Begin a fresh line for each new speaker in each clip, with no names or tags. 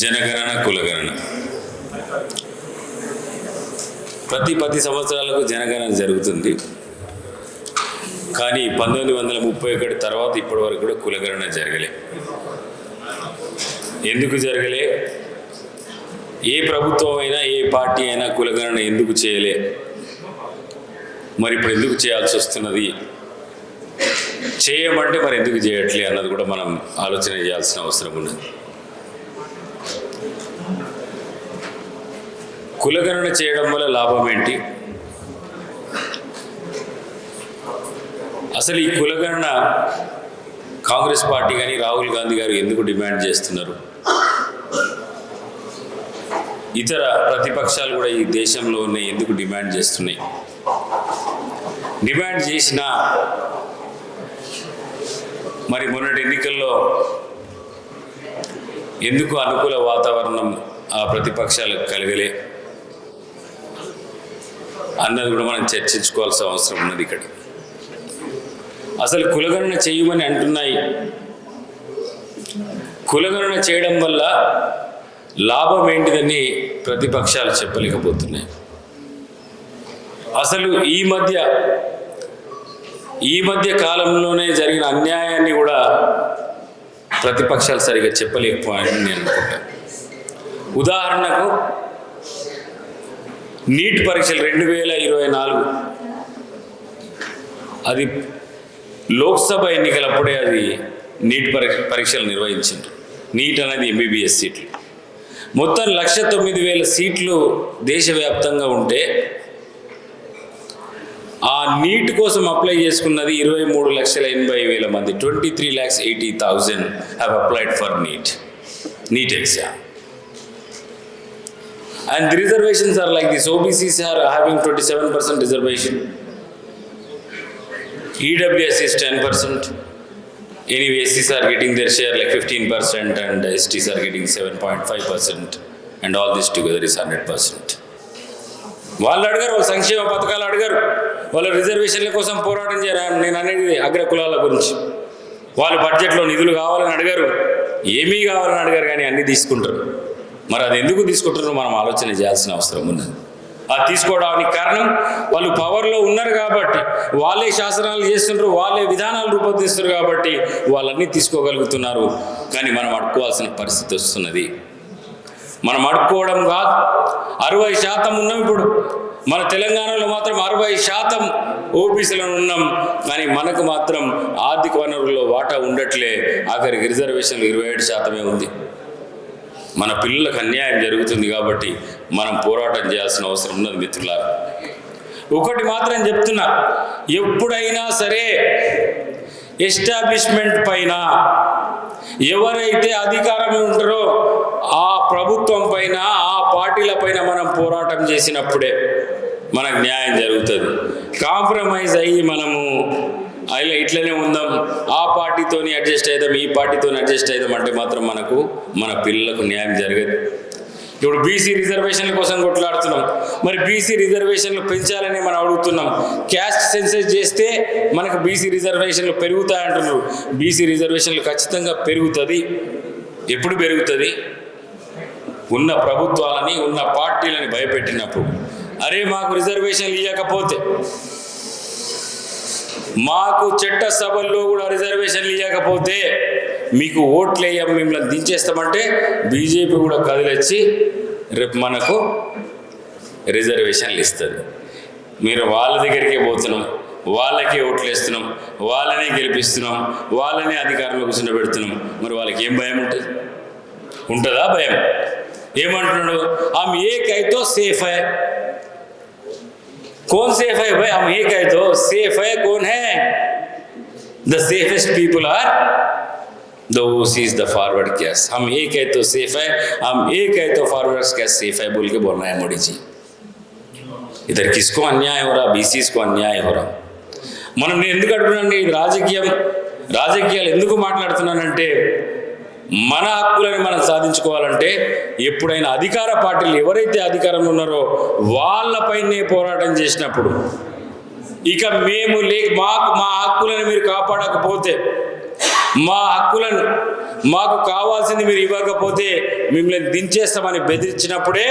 జనగణన కులగణన. ప్రతి పది సంవత్సరాలకు జనగణన జరుగుతుంది. కానీ పంతొమ్మిది వందల ముప్పై ఒకటి తర్వాత ఇప్పటి వరకు కూడా కులగణన జరగలే. ఎందుకు జరగలే? ఏ ప్రభుత్వం అయినా ఏ పార్టీ అయినా కులగణన ఎందుకు చేయలే? మరి ఇప్పుడు ఎందుకు చేయాల్సి వస్తున్నది? చేయమంటే మరి ఎందుకు చేయట్లే అన్నది కూడా మనం ఆలోచన చేయాల్సిన అవసరం ఉన్నది. కులగణన చేయడం వల్ల లాభం ఏంటి? అసలు ఈ కులగణన కాంగ్రెస్ పార్టీ కానీ రాహుల్ గాంధీ గారు ఎందుకు డిమాండ్ చేస్తున్నారు? ఇతర ప్రతిపక్షాలు కూడా ఈ దేశంలో ఉన్నాయి ఎందుకు డిమాండ్ చేస్తున్నాయి? డిమాండ్ చేసిన మరి మొన్నటి ఎన్నికల్లో ఎందుకు అనుకూల వాతావరణం ఆ ప్రతిపక్షాలకు కలగలే? అన్నది కూడా మనం చర్చించుకోవాల్సిన అవసరం ఉన్నది ఇక్కడ. అసలు కులగణన చేయమని అంటున్నాయి. కులగణన చేయడం వల్ల లాభం ఏంటిదని ప్రతిపక్షాలు చెప్పలేకపోతున్నాయి. అసలు ఈ మధ్య ఈ మధ్య కాలంలోనే జరిగిన అన్యాయాన్ని కూడా ప్రతిపక్షాలు సరిగా చెప్పలేకపోయాయని నేను అనుకుంటాను ఉదాహరణకు నీట్ పరీక్షలు రెండు వేల ఇరవై నాలుగు. అది లోక్సభ ఎన్నికలప్పుడే అది నీట్ పరీక్ష పరీక్షలు నిర్వహించింది నీట్ అనేది ఎంబీబీఎస్ సీట్లు. మొత్తం లక్ష తొమ్మిది వేల సీట్లు దేశవ్యాప్తంగా ఉంటే ఆ నీట్ కోసం అప్లై చేసుకున్నది ఇరవై మూడు లక్షల ఎనభై వేల మంది. Twenty three lakhs eighty thousand have applied for NEET NEET exam and the reservations are like this OBCs are having twenty seven percent reservation EWS is 10%. Anyway, SCs are getting their share like 15% and STs are getting 7.5% and all this together is 100%. వాళ్ళు అడిగారు వాళ్ళ సంక్షేమ పథకాలు అడిగారు. వాళ్ళ రిజర్వేషన్ల కోసం పోరాటం చేయరా నేను అనేది అగ్ర కులాల గురించి. వాళ్ళు బడ్జెట్లో నిధులు కావాలని అడిగారు. ఏమీ కావాలని అడిగారు కానీ అన్నీ తీసుకుంటారు. మరి అది ఎందుకు తీసుకుంటున్నారో మనం ఆలోచన చేయాల్సిన అవసరం ఉన్నది అది తీసుకోవడానికి కారణం వాళ్ళు పవర్లో ఉన్నారు కాబట్టి వాళ్ళే శాసనాలు చేస్తున్నారు వాళ్ళే విధానాలు రూపొందిస్తున్నారు కాబట్టి వాళ్ళన్నీ తీసుకోగలుగుతున్నారు. కానీ మనం అడుక్కోవాల్సిన పరిస్థితి వస్తున్నది. మనం అడుక్కోవడం కాదు అరవై శాతం ఉన్నాం ఇప్పుడు. మన తెలంగాణలో మాత్రం అరవై శాతం ఓబీసీలో ఉన్నాం. కానీ మనకు మాత్రం ఆర్థిక వనరుల్లో వాటా ఉండట్లే. ఆఖరికి రిజర్వేషన్లు ఇరవై ఏడు శాతమే ఉంది. మన పిల్లలకు అన్యాయం జరుగుతుంది కాబట్టి మనం పోరాటం చేయాల్సిన అవసరం ఉన్నది మిత్రులారా. ఒకటి మాత్రం చెప్తున్నా ఎప్పుడైనా సరే ఎస్టాబ్లిష్మెంట్ పైన ఎవరైతే అధికారంలో ఉంటారో ఆ ప్రభుత్వం పైన ఆ పార్టీల పైన మనం పోరాటం చేసినప్పుడే మనకు న్యాయం జరుగుతుంది. కాంప్రమైజ్ అయ్యి మనము అయినా ఇట్లనే ఉందాం. ఆ పార్టీతోని అడ్జస్ట్ అవుదాం ఈ పార్టీతోని అడ్జస్ట్ అవుదాం అంటే మాత్రం మనకు మన పిల్లలకు న్యాయం జరగదు. ఇప్పుడు బీసీ రిజర్వేషన్ల కోసం కొట్లాడుతున్నాం. మరి బీసీ రిజర్వేషన్లు పెంచాలని మనం అడుగుతున్నాం. క్యాస్ట్ సెన్సెస్ చేస్తే మనకు బీసీ రిజర్వేషన్లు పెరుగుతాయంటున్నారు బీసీ రిజర్వేషన్లు ఖచ్చితంగా పెరుగుతుంది. ఎప్పుడు పెరుగుతుంది? ఉన్న ప్రభుత్వాలని ఉన్న పార్టీలని భయపెట్టినప్పుడు. అరే మాకు రిజర్వేషన్లు ఇవ్వకపోతే మాకు చట్ట సభల్లో కూడా రిజర్వేషన్లు ఇవ్వకపోతే మీకు ఓట్లు వేయం మిమ్మల్ని దించేస్తామంటే బీజేపీ కూడా కదిలొచ్చి రేపు మనకు రిజర్వేషన్లు ఇస్తుంది. మీరు వాళ్ళ దగ్గరికే పోతున్నాం వాళ్ళకే ఓట్లు వేస్తున్నాం వాళ్ళనే గెలిపిస్తున్నాం వాళ్ళనే అధికారంలో కూర్చుండబెడుతున్నాం మరి వాళ్ళకి ఏం భయం ఉంటుంది? ఉంటుందా భయం? ఏమంటున్నాడు? ఆమె ఏకైతో సేఫ్. హై कौन सेफ है भाई हम एक है तो सेफ है कौन है the safest people are the OCs the forward caste हम एक है तो सेफ है हम एक है तो फॉरवर्ड कैश सेफ है बोल के बोल रहे हैं मोदी जी इधर किसको अन्याय हो रहा बीसीस को अन्याय हो रहा మనం నేను ఎందుకు అడుగుతున్నాను ఇది రాజకీయం రాజకీయాలు ఎందుకు మాట్లాడుతున్నానంటే మన హక్కులను మనం సాధించుకోవాలంటే ఎప్పుడైనా అధికార పార్టీలు ఎవరైతే అధికారంలో ఉన్నారో వాళ్ళపైనే పోరాటం చేసినప్పుడు ఇక మేము లే మాకు మా హక్కులను మీరు కాపాడకపోతే మా హక్కులను మాకు కావాల్సింది మీరు ఇవ్వకపోతే మిమ్మల్ని దించేస్తామని బెదిరించినప్పుడే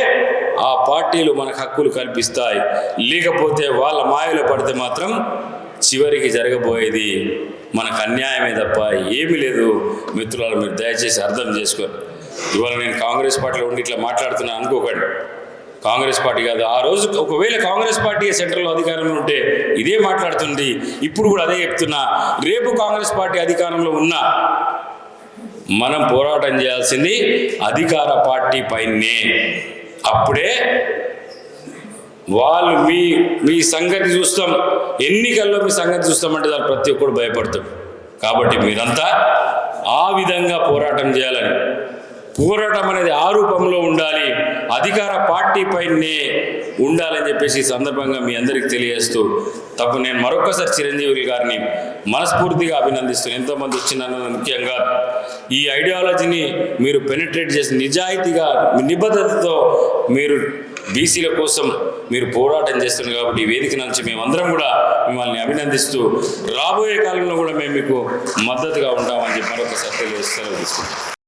ఆ పార్టీలు మనకు హక్కులు కల్పిస్తాయి. లేకపోతే వాళ్ళ మాయలో పడితే మాత్రం చివరికి జరగబోయేది మనకు అన్యాయమే తప్ప ఏమీ లేదు. మిత్రులారా మీరు దయచేసి అర్థం చేసుకోరు ఇవాళ నేను కాంగ్రెస్ పార్టీలో ఉండి ఇట్లా మాట్లాడుతున్నాను అనుకోకండి. కాంగ్రెస్ పార్టీ కాదు ఆ రోజు ఒకవేళ కాంగ్రెస్ పార్టీ సెంట్రల్లో అధికారంలో ఉంటే ఇదే మాట్లాడుతుంది. ఇప్పుడు కూడా అదే చెప్తున్నా. రేపు కాంగ్రెస్ పార్టీ అధికారంలో ఉన్నా మనం పోరాటం చేయాల్సింది అధికార పార్టీ పైనే. అప్పుడే వాళ్ళు మీ మీ సంగతి చూస్తాం. ఎన్నికల్లో మీ సంగతి చూస్తామంటే దాన్ని ప్రతి ఒక్కరు భయపడతాడు. కాబట్టి మీరంతా ఆ విధంగా పోరాటం చేయాలని. పోరాటం అనేది ఆ రూపంలో ఉండాలి. అధికార పార్టీ పైనే ఉండాలని చెప్పేసి ఈ సందర్భంగా మీ అందరికీ తెలియజేస్తూ తప్పు నేను మరొకసారి చిరంజీవి గారిని మనస్ఫూర్తిగా అభినందిస్తున్నాను. ఎంతోమంది వచ్చిన ముఖ్యంగా ఈ ఐడియాలజీని మీరు పెనిట్రేట్ చేసి నిజాయితీగా మీ నిబద్ధతతో మీరు బీసీల కోసం మీరు పోరాటం చేస్తున్నారు కాబట్టి ఈ వేదిక నుంచి మేమందరం కూడా మిమ్మల్ని అభినందిస్తూ రాబోయే కాలంలో కూడా మేము మీకు మద్దతుగా ఉంటామని చెప్పి మరొకసారి తెలియజేస్తూ